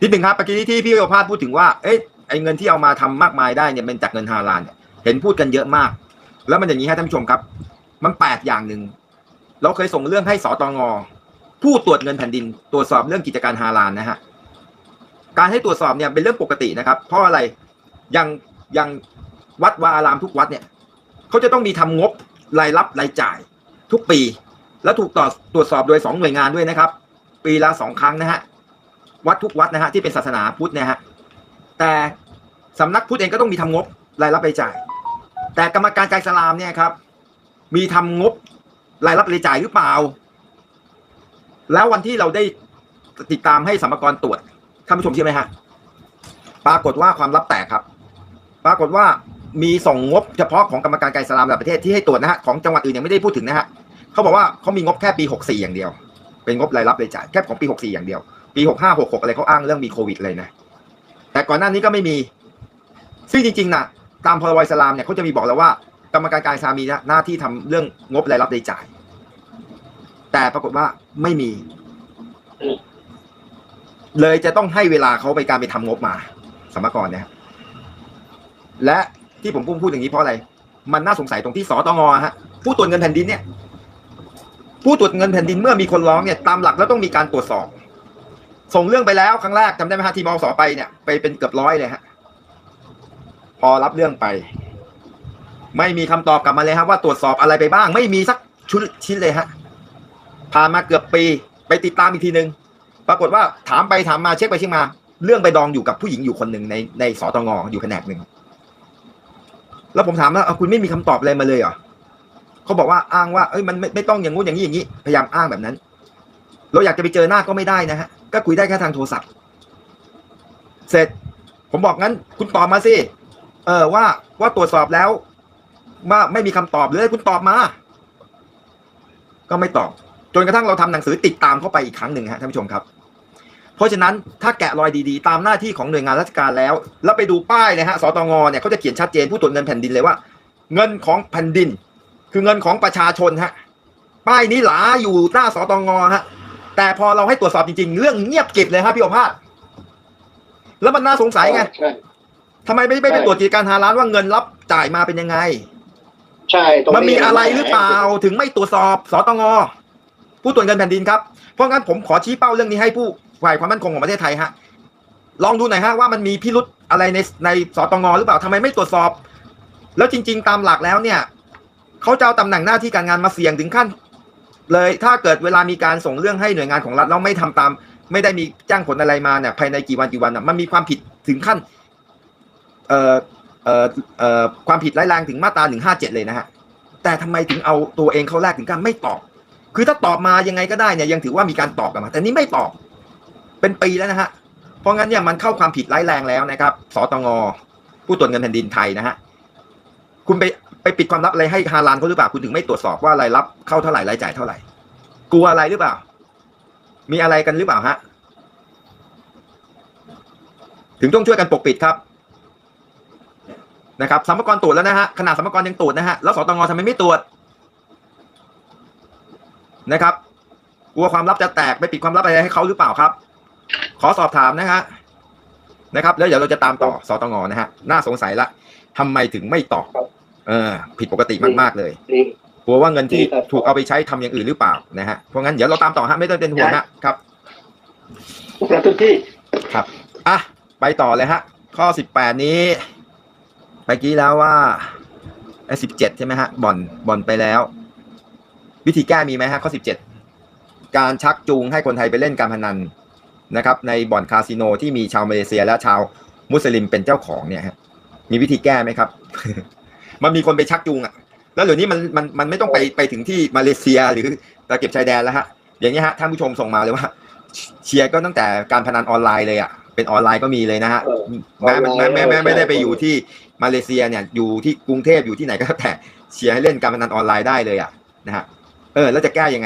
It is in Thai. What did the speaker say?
นิดหนึ่งครับเมื่อกี้ที่พี่โอภาสพูดถึงว่าเอ้ยไอ้เงินที่เอามาทำมากมายได้เนี่ยเป็นจากเงินฮาลาลเนี่ยเห็นพูดกันเยอะมาก แล้วมันอย่างนี้ฮะท่านผู้ชมครับ มันแปลกอย่างหนึ่งเราเคยส่งเรื่องให้สตงผู้ตรวจเงินแผ่นดิน ตรวจสอบเรื่องกิจการฮาลาลนะฮะการให้ตรวจสอบเนี่ยเป็นเรื่องปกตินะครับ เพราะอะไรอย่างอย่างวัดวาอารามทุกวัดเนี่ยเขาจะต้องมีทำงบรายรับรายจ่ายทุกปี แล้วถูกต่อตรวจสอบโดยสองหน่วยงานด้วยนะครับ ปีละสองครั้งนะฮะ วัดทุกวัดนะฮะที่เป็นศาสนาพุทธนะฮะแต่สำนักพุทธเองก็ต้องมีทำงบรายรับรายจ่าย แต่กรรมการการสลามเนี่ยครับ มีทำงบรายรับรายจ่ายหรือเปล่า แล้ววันที่เราได้ติดตามให้สัมภาระตรวจท่านผู้ชมเชื่อไหมฮะปรากฏว่าความลับแตกครับ ปรากฏว่ามีส่งงบเฉพาะของกรรมการการสลามระดับประเทศที่ให้ตรวจนะฮะของจังหวัดอื่นยังไม่ได้พูดถึงนะฮะเขาบอกว่าเขามีงบแค่ปี 64 อย่างเดียว เป็นงบรายรับรายจ่ายแค่ของปี 64 อย่างเดียว ปี65 66อะไรเขาอ้างเรื่องมีโควิดเลยนะ แต่ก่อนหน้านี้ก็ไม่มี ซึ่งจริงๆนะตามพรบอิสลามเนี่ยเขาจะมีบอกแล้วว่า กรรมการการอิสลามมีหน้าที่ทำเรื่องงบรายรับรายจ่าย แต่ปรากฏว่าไม่มี เลยจะต้องให้เวลาเขาไปการไปทำงบมาสมรกรเนี่ยและที่ผมพูดอย่างนี้เพราะอะไร มันน่าสงสัยตรงที่สตงฮะผู้ตรวจเงินแผ่นดินเนี่ย ผู้ตรวจเงินแผ่นดินเมื่อมีคนร้องเนี่ยตามหลักแล้วต้องมีการตรวจสอบ ส่งเรื่องไปแล้วครั้งแรกจำได้ไหมฮะทีมอสไปเนี่ยไปเป็นเกือบร้อยเลยฮะพอรับเรื่องไป ไม่มีคำตอบกลับมาเลยครับว่าตรวจสอบอะไรไปบ้าง ไม่มีสักชุดชิ้นเลยฮะผ่านมาเกือบปี ไปติดตามอีกทีหนึ่งปรากฏว่าถามไปถามมาเช็คไปเช็คมา เรื่องไปดองอยู่กับผู้หญิงอยู่คนหนึ่งในในสตงอยู่แผนกหนึ่งแล้วผมถามว่าคุณไม่มีคำตอบอะไรมาเลยเหรอเขาบอกว่าอ้างว่าเอ้ยมันไม่ไม่ต้องอย่างงู้นอย่างนี้อย่างนี้พยายามอ้างแบบนั้น เราอยากจะไปเจอหน้าก็ไม่ได้นะฮะ ก็คุยได้แค่ทางโทรศัพท์ เสร็จ ผมบอกงั้น คุณตอบมาสิ เออว่าว่าตรวจสอบแล้ว ว่าไม่มีคำตอบเลยคุณตอบมา ก็ไม่ตอบ จนกระทั่งเราทำหนังสือติดตามเข้าไปอีกครั้งหนึ่งฮะท่านผู้ชมครับ เพราะฉะนั้นถ้าแกะรอยดีๆ ตามหน้าที่ของหน่วยงานราชการแล้ว แล้วไปดูป้ายเลยฮะสตงเนี่ยเขาจะเขียนชัดเจนผู้ตรวจเงินแผ่นดินเลยว่า เงินของแผ่นดิน คือเงินของประชาชนฮะป้ายนี้หลาอยู่หน้าสตงฮะ แต่พอเราให้ตรวจสอบจริงๆ เรื่องเงียบกริบเลยครับพี่โอภาสแล้วมันน่าสงสัยไงใช่ทำไมไม่ไม่ไปตรวจกิจการหาร้านว่าเงินรับจ่ายมาเป็นยังไง ใช่ตรงมันนี้มีอะไรหรือเปล่าถึงไม่ตรวจสอบสตงผู้ตรวจเงินแผ่นดินครับ เพราะงั้นผมขอชี้เป้าเรื่องนี้ให้ผู้ฝ่ายความมั่นคงของประเทศไทยฮะ ลองดูหน่อยฮะว่ามันมีพิรุธอะไรในในสตงหรือเปล่าทำไมไม่ตรวจสอบ แล้วจริง ๆ ตามหลักแล้วเนี่ยเขาจะเอาตำแหน่งหน้าที่การงานมาเสี่ยงถึงขั้น เลยถ้าเกิดเวลามีการส่งเรื่องให้หน่วยงานของรัฐแล้วไม่ทำตาม ไม่ได้มีจ้างผลอะไรมาเนี่ยภายในกี่วันกี่วันน่ะมันมีความผิดถึงขั้นเอ่อเอ่อเอ่อความผิดร้ายแรงถึงมาตราหนึ่งห้าเจ็ดเลยนะฮะแต่ทำไมถึงเอาตัวเองเข้าแรกถึงการไม่ตอบ คือถ้าตอบมายังไงก็ได้เนี่ยยังถือว่ามีการตอบกลับมา แต่นี่ไม่ตอบเป็นปีแล้วนะฮะเพราะงั้นเนี่ยมันเข้าความผิดร้ายแรงแล้วนะครับสตงผู้ตรวจเงินแผ่นดินไทยนะฮะคุณไป ไปปิดความลับอะไรให้ฮาลานเขาหรือเปล่าคุณถึงไม่ตรวจสอบว่ารายรับเข้าเท่าไหร่รายจ่ายเท่าไหร่ กลัวอะไรหรือเปล่า มีอะไรกันหรือเปล่าฮะ ถึงต้องช่วยกันปกปิดครับนะครับสัมภาระตรวจแล้วนะฮะขนาดสัมภาระยังตรวจนะฮะแล้วสตงทำไมไม่ตรวจนะครับกลัวความลับจะแตกไปปิดความลับอะไรให้เขาหรือเปล่าครับ ขอสอบถามนะฮะนะครับ แล้วเดี๋ยวเราจะตามต่อสตงนะฮะน่าสงสัยละทำไมถึงไม่ตอบ เออ ผิดปกติมากๆเลยนี่กลัวว่าเงินที่นี่ครับถูกเอาไปใช้ทำอย่างอื่นหรือเปล่านะฮะเพราะงั้นเดี๋ยวเราตามต่อฮะไม่ต้องเป็นห่วงฮะครับประทุนที่ครับอะไปต่อเลยฮะ ข้อสิบแปดนี้ไปกี้แล้วว่าไอ้สิบเจ็ดใช่ไหมฮะบ่อนบ่อนไปแล้ว วิธีแก้มีไหมฮะข้อสิบเจ็ดการชักจูงให้คนไทยไปเล่นการพนันนะครับ ในบ่อนคาสิโนที่มีชาวมาเลเซียและชาวมุสลิมเป็นเจ้าของเนี่ยฮะมีวิธีแก้ไหมครับ มันมีคนไปชักจูงอะ แล้วเดี๋ยวนี้มันมันมันไม่ต้องไปไปถึงที่มาเลเซียหรือตะเก็บชายแดนแล้วฮะ อย่างนี้ยฮะท่านผู้ชมส่งมาเลยว่า เชียร์ก็ตั้งแต่การพนันออนไลน์เลยอะเป็นออนไลน์ก็มีเลยนะฮะเออแม้แม้แม้แม้ใช่ไม่ได้ไปอยู่ที่มาเลเซียเนี่ยอยู่ที่กรุงเทพอยู่ที่ไหนก็แล้วแต่เชียร์ให้เล่นการพนันออนไลน์ได้เลยอะนะฮะเออแล้วจะแก้ยังไง